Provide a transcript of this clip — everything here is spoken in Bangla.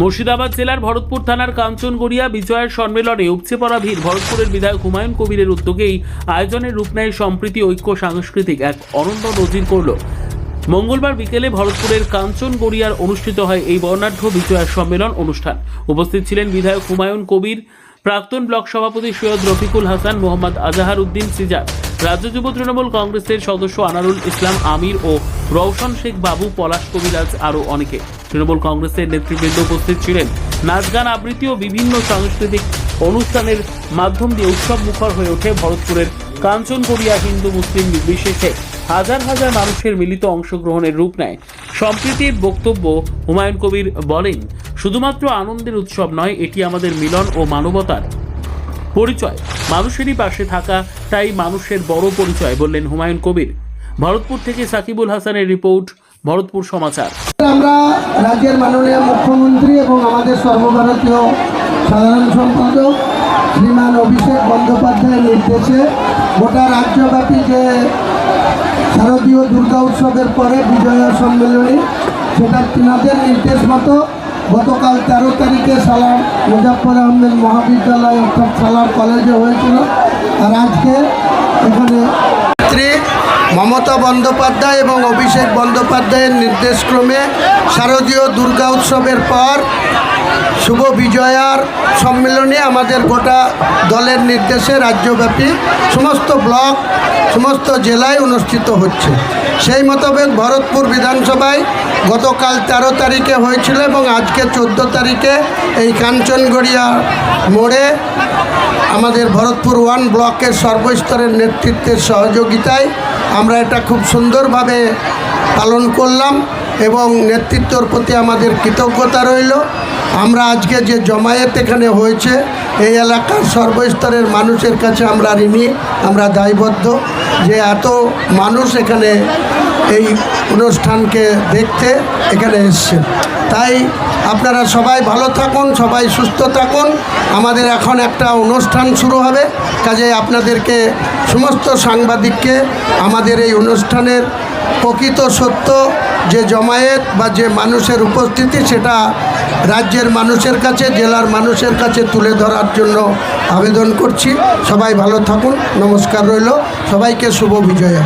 মুর্শিদাবাদ জেলার ভরতপুর থানার কাঞ্চনগড়িয়া বিজয়ের সম্মেলনে উপচে পড়া ভিড়। ভরতপুরের বিধায়ক হুমায়ুন কবিরের উদ্যোগেই আয়োজনের রূপ নেয় সম্প্রীতি, ঐক্য, সাংস্কৃতিক এক অনন্ত নজির করল। মঙ্গলবার বিকেলে ভরতপুরের কাঞ্চনগড়িয়ার অনুষ্ঠিত হয় এই বর্ণাঢ্য বিজয়ার সম্মেলন অনুষ্ঠান। উপস্থিত ছিলেন বিধায়ক হুমায়ুন কবির, প্রাক্তন ব্লক সভাপতি সৈয়দ রফিকুল হাসান, মোহাম্মদ আজাহার উদ্দিন সিজার, রাজ্য যুব তৃণমূল কংগ্রেসের সদস্য আনারুল ইসলাম আমির ও রওশন শেখ বাবু, পলাশ কবিরাজ আরও অনেকে। তৃণমূল কংগ্রেসের নেতৃবৃন্দ উপস্থিত ছিলেন। নাচ গান আবৃত্তি ও বিভিন্ন সাংস্কৃতিক অনুষ্ঠানের মাধ্যম দিয়ে উৎসব মুখর হয়ে ওঠে ভরতপুরের কাঞ্চনগড়িয়া হিন্দু মুসলিম নির্বিশেষে। হাজার হাজার মানুষের মিলিত অংশগ্রহণের রূপ নেয়। সম্প্রীতির বক্তব্য হুমায়ুন কবির বলেন, শুধুমাত্র আনন্দের উৎসব নয়, এটি আমাদের মিলন ও মানবতার পরিচয়। মানুষেরই পাশে থাকা তাই মানুষের বড় পরিচয়, বললেন হুমায়ুন কবির। ভরতপুর থেকে সাকিবুল হাসানের রিপোর্ট, ভরতপুর সমাচার। আমরা রাজ্যের মাননীয় মুখ্যমন্ত্রী এবং আমাদের সর্বভারতীয় সাধারণ সম্পাদক শ্রীমান অভিষেক বন্দ্যোপাধ্যায়ের নির্দেশে গোটা রাজ্যব্যাপী যে শারদীয় দুর্গা উৎসবের পরে বিজয়া সম্মেলনী, সেটা তিনাদের নির্দেশ মতো গতকাল তেরো তারিখে সালার মুজাফর আহমেদ মহাবিদ্যালয় অর্থাৎ সালার কলেজে হয়েছিল। আর আজকে এখানে নেত্রী মমতা বন্দ্যোপাধ্যায় এবং অভিষেক বন্দ্যোপাধ্যায়ের নির্দেশক্রমে শারদীয় দুর্গা উৎসবের পর শুভ বিজয়ার সম্মেলনে আমাদের গোটা দলের নির্দেশে রাজ্যব্যাপী সমস্ত ব্লক, সমস্ত জেলায় অনুষ্ঠিত হচ্ছে। সেই মোতাবেক ভরতপুর বিধানসভায় গতকাল তেরো তারিখে হয়েছিল এবং আজকে চোদ্দ তারিখে এই কাঞ্চনগড়িয়া মোড়ে আমাদের ভরতপুর ওয়ান ব্লকের সর্বস্তরের নেতৃত্বের সহযোগিতায় আমরা এটা খুব সুন্দরভাবে পালন করলাম এবং নেতৃত্বর প্রতি আমাদের কৃতজ্ঞতা রইল। আমরা আজকে যে জমায়েত এখানে হয়েছে, এই এলাকার সর্বস্তরের মানুষের কাছে আমরা ঋণী, আমরা দায়বদ্ধ। যে এত মানুষ এখানে এই অনুষ্ঠানকে দেখতে এখানে এসছেন তাই আপনারা সবাই ভালো থাকুন, সবাই সুস্থ থাকুন। আমাদের এখন একটা অনুষ্ঠান শুরু হবে। কাজে আপনাদেরকে সমস্ত সাংবাদিককে আমাদের এই অনুষ্ঠানের প্রকৃত সত্য, যে জমায়েত বা যে মানুষের উপস্থিতি, সেটা রাজ্যের মানুষের কাছে, জেলার মানুষের কাছে তুলে ধরার জন্য আবেদন করছি। সবাই ভালো থাকুন, নমস্কার রইল। সবাইকে শুভ বিজয়া।